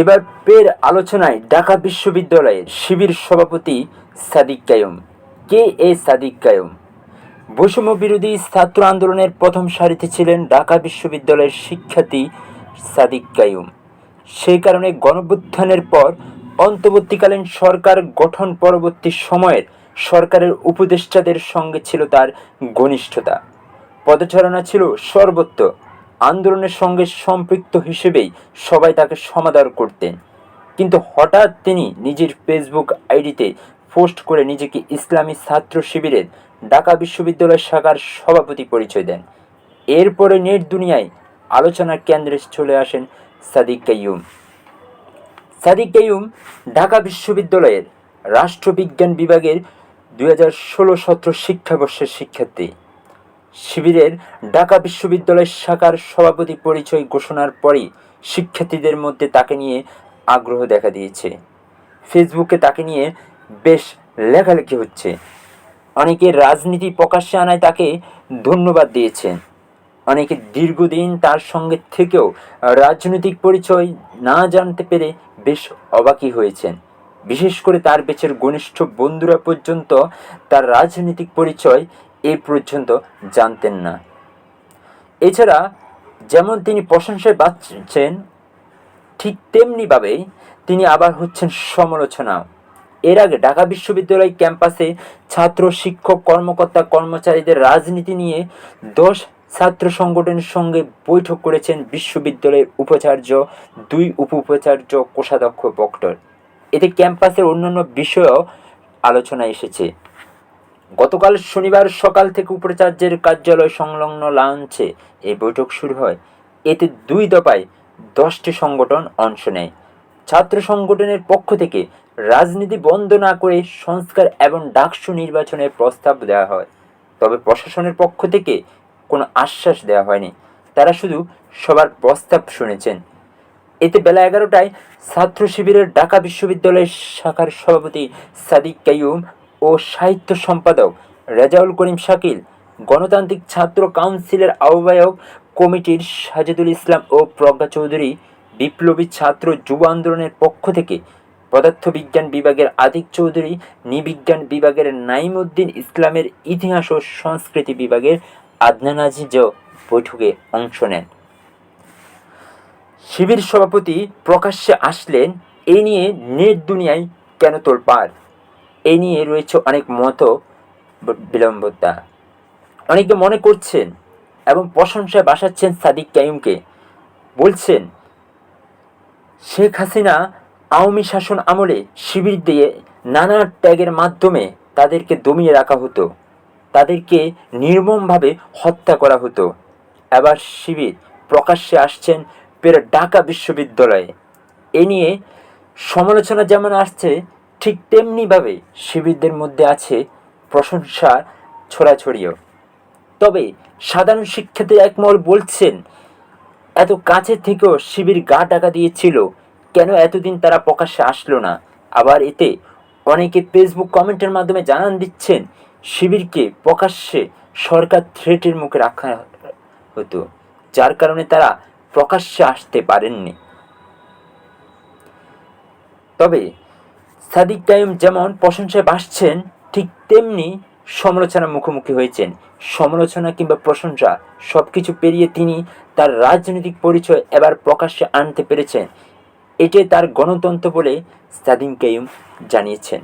এবার পের আলোচনায় ঢাকা বিশ্ববিদ্যালয়ের শিবির সভাপতি সাদিক কায়ুম। কে এ সাদিক কায়ুম? বৈষম্য বিরোধী ছাত্র আন্দোলনের প্রথম সারিতে ছিলেন ঢাকা বিশ্ববিদ্যালয়ের শিক্ষার্থী সাদিক কায়ুম। সেই কারণে গণভ্যুত্থানের পর অন্তর্বর্তীকালীন সরকার গঠন পরবর্তী সময়ের সরকারের উপদেষ্টাদের সঙ্গে ছিল তার ঘনিষ্ঠতা। পদচারণা ছিল সর্বত্র আন্দোলনের সঙ্গে সম্পৃক্ত হিসেবেই সবাই তাকে সমাদর করতেন। কিন্তু হঠাৎ তিনি নিজের ফেসবুক আইডিতে পোস্ট করে নিজেকে ইসলামী ছাত্র শিবিরের ঢাকা বিশ্ববিদ্যালয় শাখার সভাপতি পরিচয় দেন। এরপরে নেট দুনিয়ায় আলোচনার কেন্দ্রে চলে আসেন সাদিক কাইয়ুম। সাদিক কাইয়ুম ঢাকা বিশ্ববিদ্যালয়ের রাষ্ট্রবিজ্ঞান বিভাগের দুই হাজার ষোলো সতেরো শিক্ষাবর্ষের শিক্ষার্থী। শিবিরের ঢাকা বিশ্ববিদ্যালয় শাখার সভাপতি পরিচয় ঘোষণার পরই শিক্ষার্থীদের মধ্যে তাকে নিয়ে আগ্রহ দেখা দিয়েছে। ফেসবুকে তাকে নিয়ে বেশ লেখালেখি হচ্ছে। অনেকে রাজনীতি প্রকাশ্যে আনায় তাকে ধন্যবাদ দিয়েছেন। অনেকে দীর্ঘদিন তার সঙ্গে থেকেও রাজনৈতিক পরিচয় না জানতে পেরে বেশ অবাকই হয়েছেন। বিশেষ করে তার বেচের ঘনিষ্ঠ বন্ধুরা পর্যন্ত তার রাজনৈতিক পরিচয় এ পর্যন্ত জানতেন না। এছাড়া যেমন তিনি প্রশংসায় বাঁচছেন, ঠিক তেমনিভাবেই তিনি আবার হচ্ছেন সমালোচনা। এর আগে ঢাকা বিশ্ববিদ্যালয় ক্যাম্পাসে ছাত্র, শিক্ষক, কর্মকর্তা, কর্মচারীদের রাজনীতি নিয়ে দশ ছাত্র সংগঠনের সঙ্গে বৈঠক করেছেন বিশ্ববিদ্যালয়ের উপাচার্য, দুই উপ উপাচার্য কোষাধ্যক্ষ বক্টর এতে ক্যাম্পাসের অন্যান্য বিষয়ও আলোচনা এসেছে। গতকাল শনিবার সকাল থেকে উপাচার্যের কার্যালয় সংলগ্ন লাঞ্চে এই বৈঠক শুরু হয়। এতে দুই দফায় দশটি সংগঠন অংশ নেয়। ছাত্র সংগঠনের পক্ষ থেকে রাজনীতি বন্ধ না করে সংস্কার এবং ডাকসু নির্বাচনের প্রস্তাব দেওয়া হয়। তবে প্রশাসনের পক্ষ থেকে কোনো আশ্বাস দেওয়া হয়নি। তারা শুধু সবার প্রস্তাব শুনেছেন। এতে বেলা এগারোটায় ছাত্র শিবিরের ঢাকা বিশ্ববিদ্যালয়ের শাখার সভাপতি সাদিক কাইয়ুম ও সাহিত্য সম্পাদক রেজাউল করিম শাকিল, গণতান্ত্রিক ছাত্র কাউন্সিলের আহ্বায়ক কমিটির সাজেদুল ইসলাম ও প্রজ্ঞা চৌধুরী বিপ্লবী ছাত্র যুব আন্দোলনের পক্ষ থেকে পদার্থবিজ্ঞান বিভাগের আদিক চৌধুরী, নৃবিজ্ঞান বিভাগের নাইমুদ্দিন ইসলামের ইতিহাস ও সংস্কৃতি বিভাগের আদনান আজিজও বৈঠকে অংশ নেন। শিবির সভাপতি প্রকাশ্যে আসলেন এই নিয়ে নেট দুনিয়ায় কেন তোর তোলপাড় এই নিয়ে রয়েছে অনেক মত বিলম্বতা। অনেকে মনে করছেন এবং প্রশংসায় বাসাচ্ছেন সাদিক কাইমকে। বলছেন, শেখ হাসিনা আওয়ামী শাসন আমলে শিবির দিয়ে নানা ট্যাগের মাধ্যমে তাদেরকে দমিয়ে রাখা হতো। তাদেরকে নির্মমভাবে হত্যা করা হতো। এবার শিবির প্রকাশ্যে আসছেন পের ঢাকা বিশ্ববিদ্যালয়ে। এ নিয়ে সমালোচনা যেমন আসছে ঠিক তেমনিভাবে শিবিরদের মধ্যে আছে প্রশংসা ছড়াছড়িও। তবে সাধারণ শিক্ষার্থী একমল বলছেন, এত কাছে থেকেও শিবির গা টাকা দিয়েছিল, কেন এতদিন তারা প্রকাশ্যে আসলো না? আবার এতে অনেকে ফেসবুক কমেন্টের মাধ্যমে জানান দিচ্ছেন, শিবিরকে প্রকাশ্যে সরকার থ্রেটের মুখে রাখা হতো, যার কারণে তারা প্রকাশ্যে আসতে পারেননি। তবে সাদিক কায়ুম যেমন প্রশংসায় বাসছেন, ঠিক তেমনি সমালোচনার মুখোমুখি হয়েছেন। সমালোচনা কিংবা প্রশংসা সব কিছু পেরিয়ে তিনি তার রাজনৈতিক পরিচয় এবার প্রকাশ্যে আনতে পেরেছেন। এটাই তার গণতন্ত্র বলে সাদিম কাইম জানিয়েছেন।